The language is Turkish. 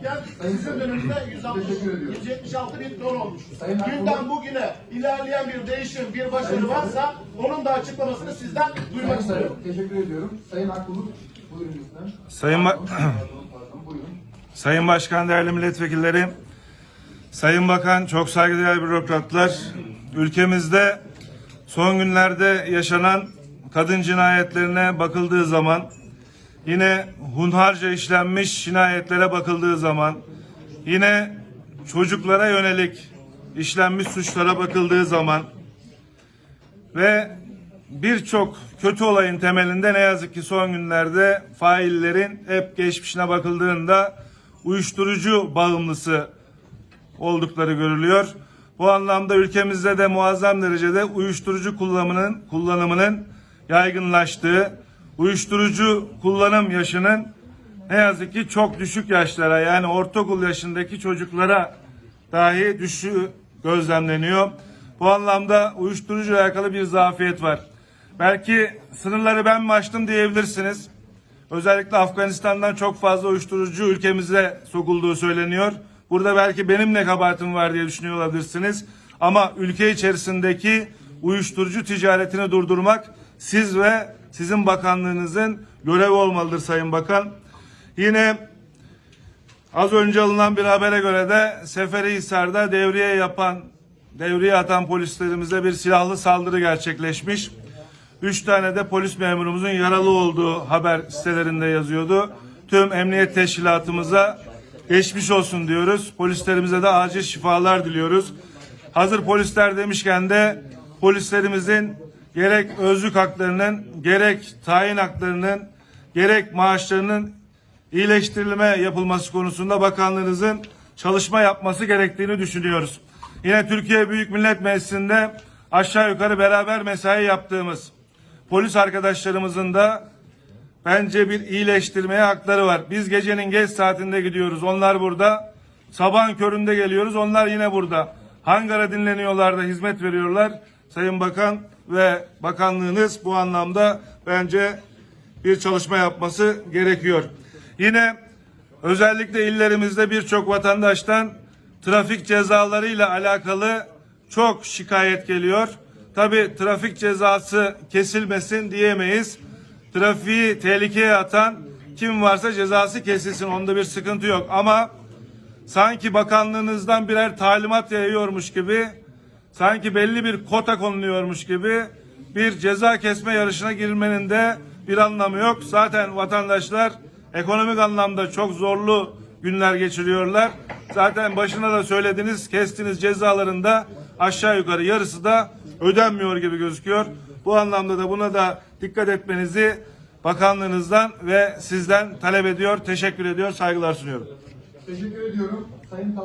iken sizin döneminde 160, Teşekkür ediyorum. 176 bin ton olmuş. Günden bugüne ilerleyen bir değişim, bir başarı varsa onun da açıklamasını sizden duymak istiyorum. Teşekkür ediyorum. Sayın Akbulut, buyurun lütfen. Sayın, Ba-. Sayın Başkan, değerli milletvekilleri, Sayın Bakan, çok saygıdeğer bürokratlar, ülkemizde son günlerde yaşanan kadın cinayetlerine bakıldığı zaman, yine hunharca işlenmiş cinayetlere bakıldığı zaman, yine çocuklara yönelik işlenmiş suçlara bakıldığı zaman ve birçok kötü olayın temelinde ne yazık ki son günlerde faillerin hep geçmişine bakıldığında uyuşturucu bağımlısı oldukları görülüyor. Bu anlamda ülkemizde de muazzam derecede uyuşturucu kullanımının kullanımının yaygınlaştığı, uyuşturucu kullanım yaşının ne yazık ki çok düşük yaşlara yani ortaokul yaşındaki çocuklara dahi düşüşü gözlemleniyor. Bu anlamda uyuşturucu alakalı bir zafiyet var. Belki sınırları ben mi açtım diyebilirsiniz. Özellikle Afganistan'dan çok fazla uyuşturucu ülkemize sokulduğu söyleniyor. Burada belki benim ne kabahatim var diye düşünüyor olabilirsiniz. Ama ülke içerisindeki uyuşturucu ticaretini durdurmak siz ve sizin bakanlığınızın görevi olmalıdır Sayın Bakan. Yine az önce alınan bir habere göre de Seferihisar'da devriye yapan, devriye atan polislerimize bir silahlı saldırı gerçekleşmiş. Üç tane de polis memurumuzun yaralı olduğu haber sitelerinde yazıyordu. Tüm emniyet teşkilatımıza geçmiş olsun diyoruz. Polislerimize de acil şifalar diliyoruz. Hazır polisler demişken de polislerimizin gerek özlük haklarının, gerek tayin haklarının, gerek maaşlarının iyileştirilme yapılması konusunda bakanlığınızın çalışma yapması gerektiğini düşünüyoruz. Yine Türkiye Büyük Millet Meclisi'nde aşağı yukarı beraber mesai yaptığımız polis arkadaşlarımızın da bence bir iyileştirmeye hakları var. Biz gecenin geç saatinde gidiyoruz. Onlar burada. Sabahın köründe geliyoruz. Onlar yine burada. Hangara dinleniyorlar da hizmet veriyorlar. Sayın Bakan ve bakanlığınız bu anlamda bence bir çalışma yapması gerekiyor. Yine özellikle illerimizde birçok vatandaştan trafik cezalarıyla alakalı çok şikayet geliyor. Tabi trafik cezası kesilmesin diyemeyiz. Trafiği tehlikeye atan kim varsa cezası kesilsin. Onda bir sıkıntı yok ama sanki bakanlığınızdan birer talimat yayıyormuş gibi sanki belli bir kota konuluyormuş gibi bir ceza kesme yarışına girmenin de bir anlamı yok. Zaten vatandaşlar ekonomik anlamda çok zorlu günler geçiriyorlar. Zaten başına da söylediniz kestiğiniz cezalarında aşağı yukarı yarısı da ödenmiyor gibi gözüküyor. Bu anlamda da buna da dikkat etmenizi bakanlığınızdan ve sizden talep ediyor, teşekkür ediyor, saygılar sunuyorum. Teşekkür ediyorum. Sayın